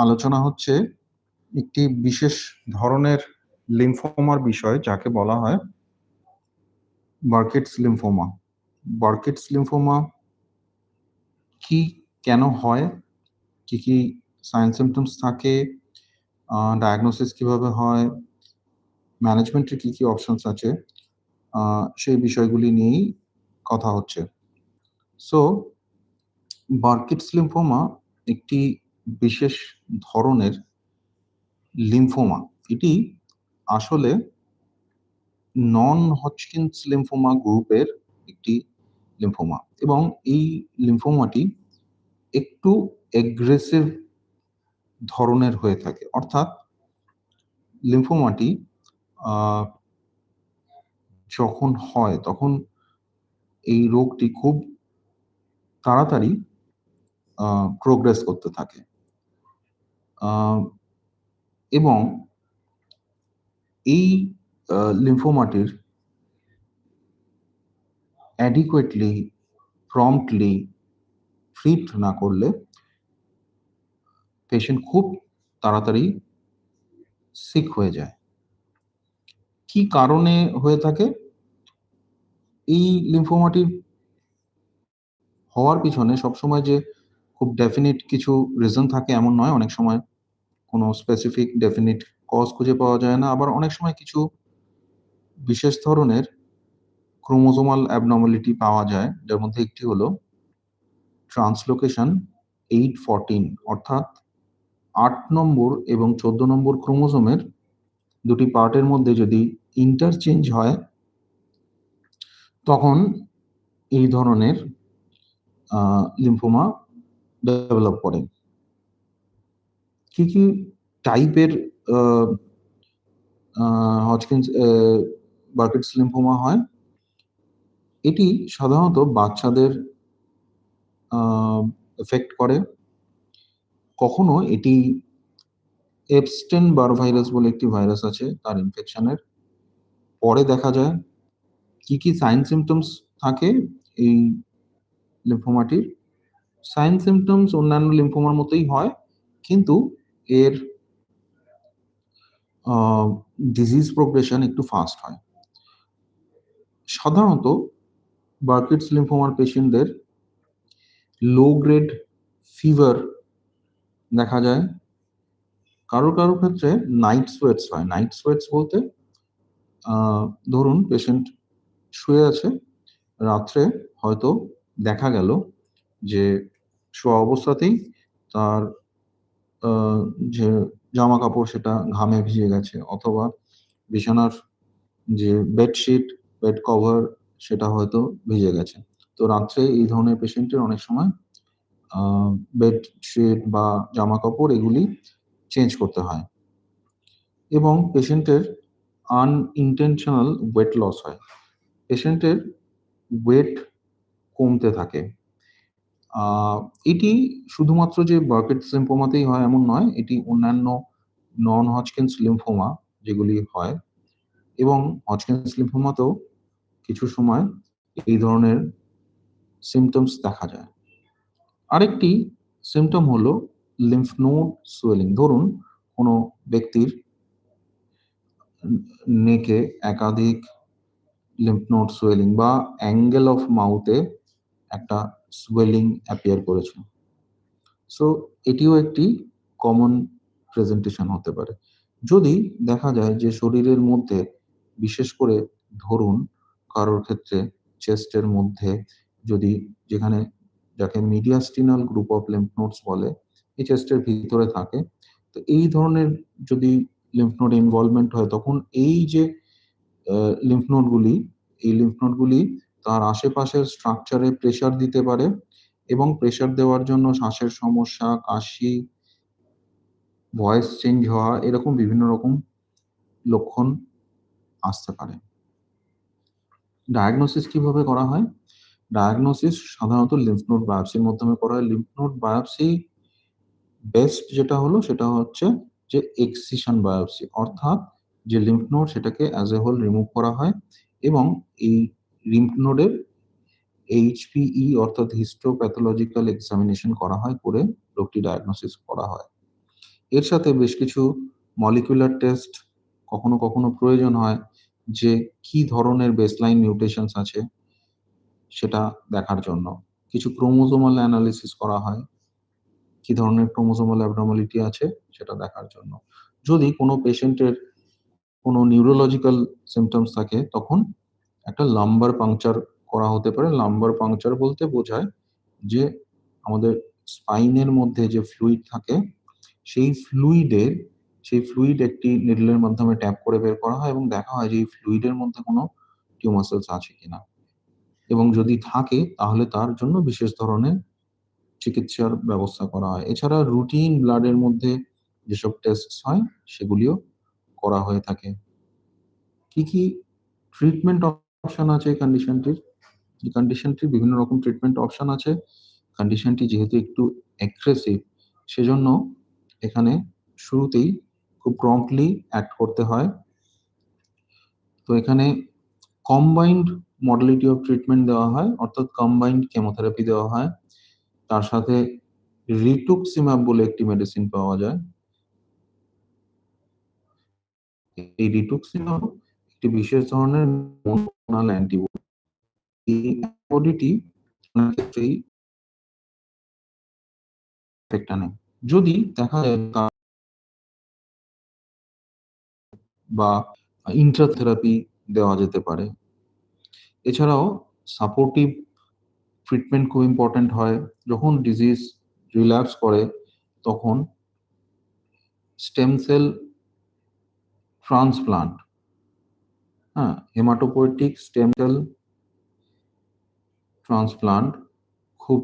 আলোচনা হচ্ছে একটি বিশেষ ধরনের লিম্ফোমার বিষয় যাকে বলা হয় বার্কেটস লিম্ফোমা। বার্কেটস লিম্ফোমা কি কেন হয়? কি কি সাইন সিমটমস থাকে? ডায়াগনোসিস কীভাবে হয়? ম্যানেজমেন্টের কি কি অপশনস আছে? সেই বিষয়গুলি নিয়েই কথা হচ্ছে। সো, বার্কিটস লিম্ফোমা একটি বিশেষ ধরনের লিম্ফোমা এটি আসলে নন হচকিন্স লিম্ফোমা গ্রুপের একটি লিম্ফোমা এবং এই লিম্ফোমাটি একটু এগ্রেসিভ ধরনের হয়ে থাকে। অর্থাৎ লিম্ফোমাটি যখন হয় তখন এই রোগটি খুব তাড়াতাড়ি প্রোগ্রেস করতে থাকে। এবং এই লিম্ফোমাটির অ্যাডিকুয়েটলি প্রম্পটলি ট্রিট না করলে পেশেন্ট খুব তাড়াতাড়ি সিক হয়ে যায়। কি কারণে হয়ে থাকে? এই লিম্ফোমাটির হওয়ার পিছনে সবসময় যে খুব ডেফিনিট কিছু রিজন থাকে, এমন নয়। অনেক সময় কোনো স্পেসিফিক ডেফিনিট কজ খুঁজে পাওয়া যায় না। আবার অনেক সময় কিছু বিশেষ ধরনের ক্রোমোজোমাল অ্যাবনর্মালিটি পাওয়া যায়। যার মধ্যে একটি হলো ট্রান্সলোকেশন এইট ফরটিন অর্থাৎ আট নম্বর এবং চোদ্দ নম্বর ক্রোমোজোমের দুটি পার্টের মধ্যে যদি ইন্টারচেঞ্জ হয়, তখন এই ধরনের লিম্ফোমা ডেভেলপ করে কি কি টাইপের হজকিন্স বার্কেটস লিম্ফোমা হয়? এটি সাধারণত বাচ্চাদের এফেক্ট করে। কখনো এটি এপস্টেন বার ভাইরাস বলে একটি ভাইরাস আছে, তার ইনফেকশনের পরে দেখা যায়, কি কি সাইন সিমটমস থাকে এই লিম্ফোমাটির সাইন সিমটমস অন্যান্য লিম্ফোমার মতোই হয়, কিন্তু এর ডিজিজ প্রোগ্রেশন একটু ফাস্ট হয়। সাধারণত বার্কিটস লিম্ফোমার পেশেন্টদের লো গ্রেড ফিভার দেখা যায়। কারও কারও ক্ষেত্রে নাইট সোয়েটস হয়। নাইট সোয়েটস বলতে ধরুন পেশেন্ট শুয়ে আছে, রাত্রে হয়তো দেখা গেল যে শোয়া অবস্থাতেই তার যে জামা কাপড় সেটা ঘামে ভিজে গেছে অথবা বিছানার যে বেডশিট, বেড কভার সেটা হয়তো ভিজে গেছে। তো রাত্রে এই ধরনের পেশেন্টের অনেক সময় বেডশিট বা জামা কাপড় এগুলি চেঞ্জ করতে হয় এবং পেশেন্টের আনইনটেনশনাল ওয়েট লস হয়। পেশেন্টের ওয়েট কমতে থাকে। এটি শুধুমাত্র যে বার্কেট লিম্ফোমাতেই হয় এমন নয়, এটি অন্যান্য নন হজকিন্স লিম্ফোমা যেগুলি হয়। এবং হজকিন্স লিম্ফোমাতেও কিছু সময় এই ধরনের সিমটমস দেখা যায়। আরেকটি সিমটম হলো লিম্ফ নোড সোয়েলিং ধরুন, কোনো ব্যক্তির নেকে একাধিক লিম্ফ নোড সোয়েলিং বা অ্যাঙ্গেল অফ মাউথে একটা সোয়েলিং অ্যাপিয়ার করেছে। সো এটিও একটি কমন প্রেজেন্টেশন হতে পারে। যদি দেখা যায় যে শরীরের মধ্যে, বিশেষ করে ধরুন, কারোর ক্ষেত্রে চেস্টের মধ্যে, যদি যেখানে যাকে mediastinal group of lymph nodes বলে, এই চেস্টের ভিতরে থাকে, তো এই ধরনের যদি লিম্ফ নোড ইনভলভমেন্ট হয়, তখন এই যে লিম্ফ নোডগুলি এই লিম্ফ নোডগুলি তার আশেপাশের স্ট্রাকচারে প্রেশার দিতে পারে এবং প্রেশার দেওয়ার জন্য শ্বাসের সমস্যা, কাশি ভয়েস চেঞ্জ হওয়া এরকম বিভিন্ন রকম লক্ষণ আসতে পারে। ডায়াগনোসিস কীভাবে করা হয়? ডায়াগনোসিস সাধারণত লিম্ফ নোড বায়োপসির মাধ্যমে করা হয়। লিম্ফ নোড বায়োপসি বেস্ট যেটা হলো সেটা হচ্ছে যে এক্সিশন বায়োপসি অর্থাৎ যে লিম্ফ নোড সেটাকে অ্যাজ এ হোল রিমুভ করা হয় এবং এই লিম্ফ নোডের এইচপিই অর্থাৎ হিস্টোপ্যাথোলজিক্যাল এক্সামিনেশন করা হয়, করে রোগটি ডায়াগনোসিস করা হয়। এর সাথে বেশ কিছু মলিকুলার টেস্ট কখনো কখনো প্রয়োজন হয়, যে কি ধরনের বেসলাইন মিউটেশনস আছে সেটা দেখার জন্য। কিছু ক্রোমোজোমাল অ্যানালিসিস করা হয়, কি ধরনের ক্রোমোজোমাল অ্যাবনর্মালিটি আছে সেটা দেখার জন্য। যদি কোনো পেশেন্টের কোনো নিউরোলজিক্যাল সিমটমস থাকে, তখন একটা লাম্বার পাংচার করা হতে পারে। লাম্বার পাংচার বলতে বোঝায় যে আমাদের স্পাইনের মধ্যে যে ফ্লুইড থাকে, সেই ফ্লুইডের সেই ফ্লুইড একটি নিডলের মাধ্যমে ট্যাপ করে বের করা হয় এবং দেখা হয় যে এই ফ্লুইডের মধ্যে কোনো টিউমার সেলস আছে কিনা। এবং যদি থাকে, তাহলে তার জন্য বিশেষ ধরনের চিকিৎসার ব্যবস্থা করা হয়। এছাড়া রুটিন ব্লাডের মধ্যে যেসব টেস্ট হয়, সেগুলিও করা হয়ে থাকে। কি কি ট্রিটমেন্ট অপশন আছে এই কন্ডিশনটির এই কন্ডিশনটির বিভিন্ন রকম ট্রিটমেন্ট অপশন আছে। কন্ডিশনটি যেহেতু একটু অ্যাগ্রেসিভ সেজন্য এখানে শুরুতেই খুব প্রম্পটলি অ্যাক্ট করতে হয়। তো এখানে কম্বাইন্ড মডেলিটি অফ ট্রিটমেন্ট দেওয়া হয়, অর্থাৎ কম্বাইন্ড কেমোথেরাপি দেওয়া হয়। তার সাথে রিটুক্সিম্যাব বলে একটি মেডিসিন পাওয়া যায়। এই রিটুক্সিম্যাব একটি বিশেষ ধরনের অ্যান্টিবডি এই অ্যান্টিবডিটি ক্ষেত্রেই এফেক্ট আনে যদি দেখা যায় বা ইন্ট্রাথেরাপি দেওয়া যেতে পারে। এছাড়াও সাপোর্টিভ ট্রিটমেন্ট খুব ইম্পর্ট্যান্ট হয়। যখন ডিজিজ রিল্যাপস করে, তখন স্টেম সেল ট্রান্সপ্লান্ট হ্যাঁ হেমাটোপোয়েটিক স্টেম সেল ট্রান্সপ্লান্ট খুব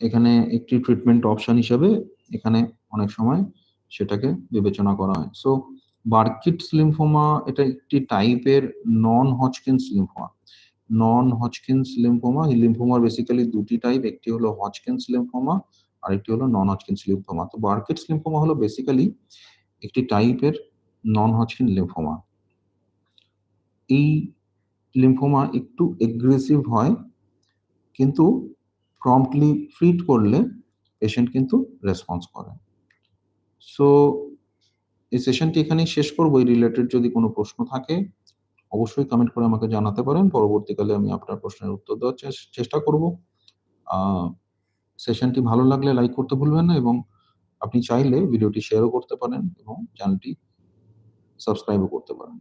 এখানে একটি ট্রিটমেন্ট অপশন হিসেবে এখানে অনেক সময় সেটাকে বিবেচনা করা হয়। সো বার্কিটস লিম্ফোমা এটা একটি টাইপের non Hodgkin's lymphoma non Hodgkin's lymphoma এই লিম্ফোমার বেসিক্যালি দুটি টাইপ একটি হলো হজকিন্স লিম্ফোমা আর একটি হলো নন হজকিন্স লিম্ফোমা তো বার্কিটস লিম্ফোমা হলো বেসিক্যালি একটি টাইপের নন হজকিন লিম্ফোমা এই লিম্ফোমা একটু এগ্রেসিভ হয়, কিন্তু প্রম্পটলি ট্রিট করলে পেশেন্ট কিন্তু রেসপন্স করে। সো এই সেশনটি এখানেই শেষ করব। এই রিলেটেড যদি কোনো প্রশ্ন থাকে, অবশ্যই কমেন্ট করে আমাকে জানাতে পারেন। পরবর্তীকালে আমি আপনার প্রশ্নের উত্তর দেওয়ার চেষ্টা করব। সেশনটি ভালো লাগলে লাইক করতে ভুলবেন না এবং আপনি চাইলে ভিডিওটি শেয়ারও করতে পারেন এবং চ্যানেলটি সাবস্ক্রাইবও করতে পারেন।